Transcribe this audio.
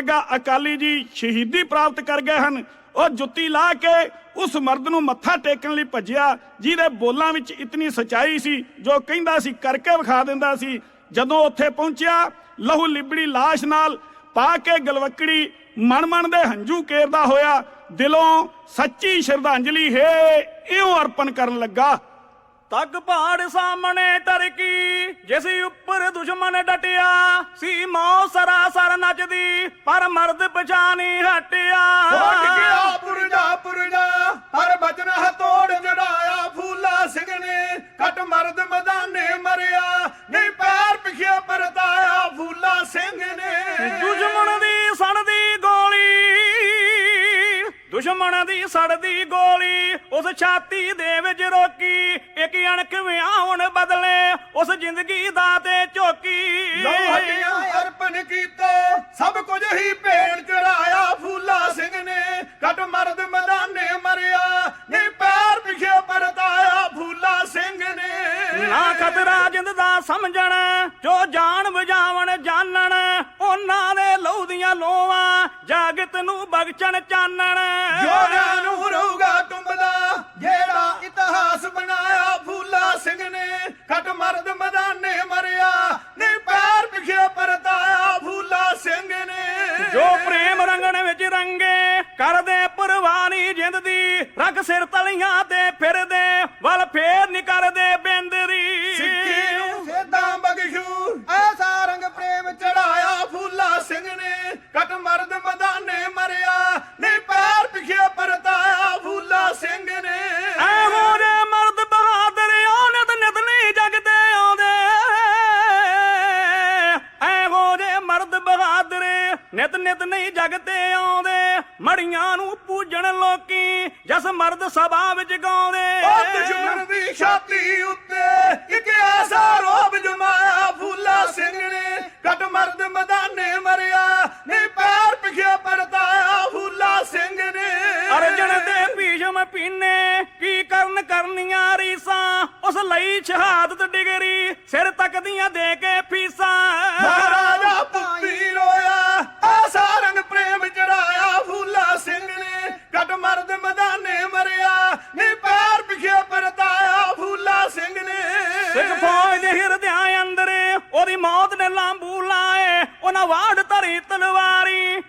ਲੱਗਾ ਅਕਾਲੀ ਜੀ ਸ਼ਹੀਦੀ ਪ੍ਰਾਪਤ ਕਰ ਗਏ ਹਨ। ਉਹ ਜੁੱਤੀ ਲਾ ਕੇ ਉਸ ਮਰਦ ਨੂੰ ਮੱਥਾ ਟੇਕਣ ਲਈ ਭੱਜਿਆ, ਜਿਹਦੇ ਬੋਲਾਂ ਵਿੱਚ ਇਤਨੀ ਸਚਾਈ ਸੀ, ਜੋ ਕਹਿੰਦਾ ਸੀ, ਕਰਕੇ ਵਿਖਾ ਦਿੰਦਾ ਸੀ। ਜਦੋਂ ਉੱਥੇ ਪਹੁੰਚਿਆ, ਲਹੂ ਲਿਬੜੀ ਲਾਸ਼ ਨਾਲ ਪਾ ਕੇ ਗਲਵਕੜੀ ਮਨ ਮਨ ਦੇ ਹੰਝੂ ਕੇਰਦਾ ਹੋਇਆ, ਦਿਲੋਂ ਸੱਚੀ ਸ਼ਰਧਾਂਜਲੀ ਹੈ, ਇਉਂ ਅਰਪਣ ਕਰਨ ਲੱਗਾ। ਤੱਕ ਪਹਾੜ ਸਾਹਮਣੇ ਟਰਕੀ ਜਿਸ ਉੱਪਰ ਦੁਸ਼ਮਣ ਡਟਿਆ। ਸੀ ਮੌ ਸਰਾਸਰ ਨੱਚਦੀ ਪਰ ਮਰਦ ਪਛਾਣੀ ਹਟਿਆ। ਛੋਟ ਗਿਆ ਪੁਰਜਾ ਪੁਰਜਾ ਹਰ ਬਚਨ ਹਤੋੜ ਜੜਾਇਆ ਫੂਲਾ ਸਿੰਘ ਨੇ। ਕਟ ਮਰਦ ਮੈਦਾਨੇ ਮਰਿਆ ਨਹੀਂ ਪੈਰ ਪਿਖਿਆ ਪਰਤਾਇਆ ਫੂਲਾ ਸਿੰਘ ਨੇ। ਦੁਸ਼ਮਣ ਦੀ ਸੜਦੀ ਗੋਲੀ ਉਸ ਛਾਤੀ ਦੇ ਵਿੱਚ ਰੋਕੀ ਇੱਕ ਅਣਖ ਵਿਆਹਣ ਬਦਲੇ ਉਸ ਜ਼ਿੰਦਗੀ ਦਾ ਤੇ ਝੋਕੀ। ਲੋ ਅਰਪਣ ਕੀਤਾ ਸਭ ਕੁਝ ਹੀ ਭੇਣ ਚੜਾਇਆ ਫੂਲਾ ਸਿੰਘ ਨੇ। ਕਟ ਮਰਦ ਮੈਦਾਨੇ ਮਰਿਆ ਨਹੀਂ ਪੈਰ ਪਿਖਿਆ ਪਰਤਾਇਆ ਫੂਲਾ ਸਿੰਘ ਨੇ। ਨਾ ਖਤਰਾ ਜਿੰਦ ਦਾ ਸਮਝਣ ਜੋ ਜਾਨ ਵਜਾਵਣ ਜਾਣਨ ਉਹਨਾਂ ਦੇ ਲਹੂ ਦੀਆਂ ਲੋਵਾਂ ਜਗਤ ਨੂੰ ਬਖਸ਼ਣ ਚਾਨਣ। ਜੋੜਿਆਂ ਨੂੰ ਰਹੂਗਾ ਟੁੰਬਦਾ ਜਿਹੜਾ ਇਤਿਹਾਸ ਬਣਾਇਆ ਫੂਲਾ ਸਿੰਘ ਨੇ। ਕਟ ਮਰਦ ਮੈਦਾਨੇ ਮਰਿਆ ਨਹੀਂ ਪੈਰ ਪਿਖਿਆ ਪਰਤਾਇਆ ਫੂਲਾ ਸਿੰਘ ਨੇ। ਜੋ ਪ੍ਰੇਮ ਰੰਗਣ ਵਿੱਚ ਰੰਗੇ ਕਰਦੇ ਪਰਵਾਨੀ ਜਿੰਦ ਦੀ ਰੱਖ ਸਿਰ ਤਲੀਆਂ ਤੇ ਫਿਰਦੇ ਵੱਲ ਫੇਰ ਨਹੀਂ ਕਰਦੇ। ਨਿਤ ਨਿਤ ਨਹੀਂ ਜਗਦੇ ਆਉਂਦੇ ਮੜੀਆਂ ਨੂੰ ਪੂਜਣ ਲੋਕੀ ਜਸ ਮਰਦ ਸਭਾ ਵਿੱਚ ਗਾਉਂਦੇ। ਉਹ ਦੁਸ਼ਮਣ ਦੀ ਛਾਤੀ ਉੱਤੇ ਇੱਕ ਐਸਾ ਰੋਬ ਜਮਾਇਆ ਫੂਲਾ ਸਿੰਘ ਨੇ ਕਟ ਮਰਦ ਮੈਦਾਨੇ ਮਰਿਆ ਨਹੀਂ ਪੈਰ ਪਿਖਿਆ ਪਰਤਾਇਆ ਫੂਲਾ ਸਿੰਘ ਨੇ ਅਰਜਨ ਦੇ ਭੀਸ਼ਮ ਪੀਨੇ ਕੀ ਕਰਨ ਕਰਨੀਆਂ ਰੀਸਾਂ? ਉਸ ਲਈ ਸ਼ਹਾਦਤ ਡਿਗਰੀ ਸਿਰ ਤੱਕਦੀਆਂ ਦੇ ਕੇ ਫੀਸਾਂ। ਮਹਾਰਾਜਾ ਜ਼ਹਿਰ ਦੇ ਅੰਦਰ ਉਹਦੀ ਮੌਤ ਨੇ ਲਾਂਬੂ ਲਾਏ ਉਹਨਾਂ ਵਾੜ ਧਰੀ ਤਲਵਾਰੀ।